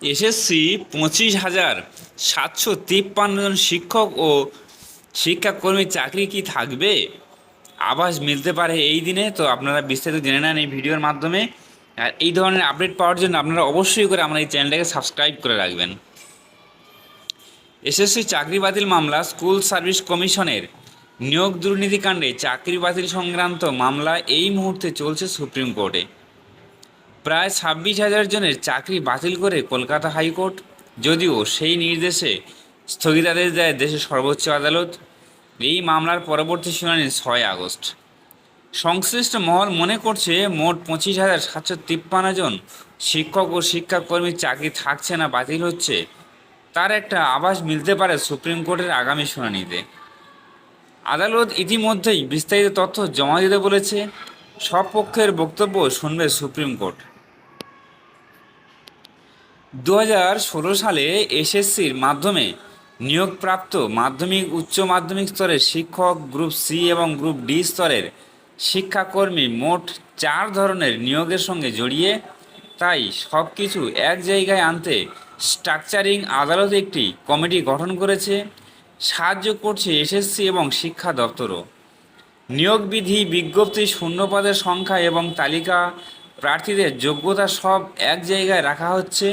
SSC পঁচিশ হাজার সাতশো তিপ্পান্ন জন শিক্ষক ও শিক্ষাকর্মীর চাকরি কি থাকবে? আবাস মিলতে পারে এই দিনে, তো আপনারা বিস্তারিত জেনে নেন এই ভিডিওর মাধ্যমে। আর এই ধরনের আপডেট পাওয়ার জন্য আপনারা অবশ্যই করে আমার এই চ্যানেলটাকে সাবস্ক্রাইব করে রাখবেন। এসএসসি চাকরি বাতিল মামলা স্কুল সার্ভিস কমিশনের নিয়োগ দুর্নীতিকাণ্ডে চাকরি বাতিল সংক্রান্ত মামলা এই মুহূর্তে চলছে সুপ্রিম কোর্টে। প্রায় ছাব্বিশ হাজার জনের চাকরি বাতিল করে কলকাতা হাইকোর্ট, যদিও সেই নির্দেশে স্থগিতাদেশ দেয় দেশের সর্বোচ্চ আদালত। এই মামলার পরবর্তী শুনানি ছয় আগস্ট। সংশ্লিষ্ট মহল মনে করছে মোট পঁচিশ হাজার সাতশো তিপ্পান্ন জন শিক্ষক ও শিক্ষাকর্মীর চাকরি থাকছে না, বাতিল হচ্ছে। তার একটা আভাস মিলতে পারে সুপ্রিম কোর্টের আগামী শুনানিতে। আদালত ইতিমধ্যেই বিস্তারিত তথ্য জমা দিতে বলেছে। সব পক্ষের বক্তব্য শুনবে সুপ্রিম কোর্ট। দু সালে এসএসসির মাধ্যমে নিয়োগপ্রাপ্ত মাধ্যমিক, উচ্চ মাধ্যমিক স্তরের শিক্ষক গ্রুপ সি এবং গ্রুপ ডি স্তরের শিক্ষাকর্মী মোট চার ধরনের নিয়োগের সঙ্গে জড়িয়ে তাই সব কিছু এক জায়গায় আনতে স্ট্রাকচারিং আদালত একটি কমিটি গঠন করেছে, সাহায্য করছে এসএসসি এবং শিক্ষা দপ্তরও। নিয়োগ বিধি বিজ্ঞপ্তি শূন্যপদের সংখ্যা এবং তালিকা প্রার্থীদের যোগ্যতা সব এক জায়গায় রাখা হচ্ছে।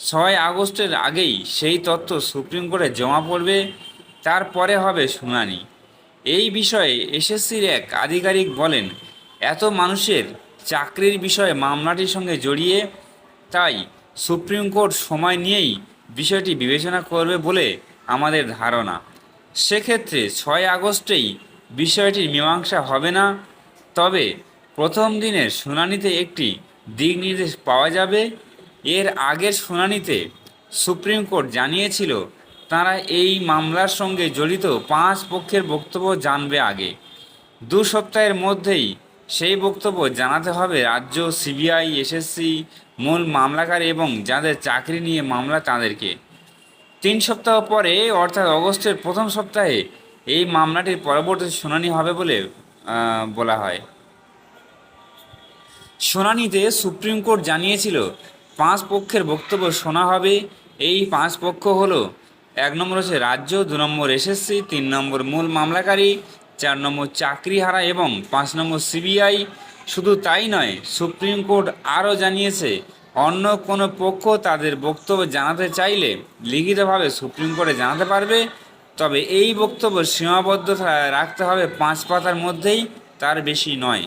ছয় আগস্টের আগেই সেই তথ্য সুপ্রিম কোর্টে জমা পড়বে, তারপরে হবে শুনানি। এই বিষয়ে এসএসসির এক আধিকারিক বলেন, এত মানুষের চাকরির বিষয়ে মামলাটির সঙ্গে জড়িয়ে, তাই সুপ্রিম কোর্ট সময় নিয়েই বিষয়টি বিবেচনা করবে বলে আমাদের ধারণা। সেক্ষেত্রে ছয় আগস্টেই বিষয়টির মীমাংসা হবে না, তবে প্রথম দিনের শুনানিতে একটি দিক নির্দেশ পাওয়া যাবে এর আগের শুনানিতে সুপ্রিম কোর্ট জানিয়েছিল, তারা এই মামলার সঙ্গে জড়িত পাঁচ পক্ষের বক্তব্য জানবে আগে। দু সপ্তাহের মধ্যেই সেই বক্তব্য জানাতে হবে রাজ্য সিবিআই, এসএসসি, মূল মামলাকারী এবং যাদের চাকরি নিয়ে মামলা তাদেরকে। তিন সপ্তাহ পরে, অর্থাৎ অগস্টের প্রথম সপ্তাহে এই মামলাটির পরবর্তী শুনানি হবে বলে বলা হয়। শুনানিতে সুপ্রিম কোর্ট জানিয়েছিল পাঁচ পক্ষের বক্তব্য শোনা হবে। এই পাঁচ পক্ষ হলো, এক নম্বর হচ্ছে রাজ্য, দু নম্বর এসএসসি, তিন নম্বর মূল মামলাকারী, চার নম্বর চাকরিহারা এবং পাঁচ নম্বর সিবিআই। শুধু তাই নয়, সুপ্রিম কোর্ট আরও জানিয়েছে, অন্য কোনো পক্ষ তাদের বক্তব্য জানাতে চাইলে লিখিতভাবে সুপ্রিম কোর্টে জানাতে পারবে। তবে এই বক্তব্য সীমাবদ্ধতা রাখতে হবে পাঁচ পাতার মধ্যেই, তার বেশি নয়।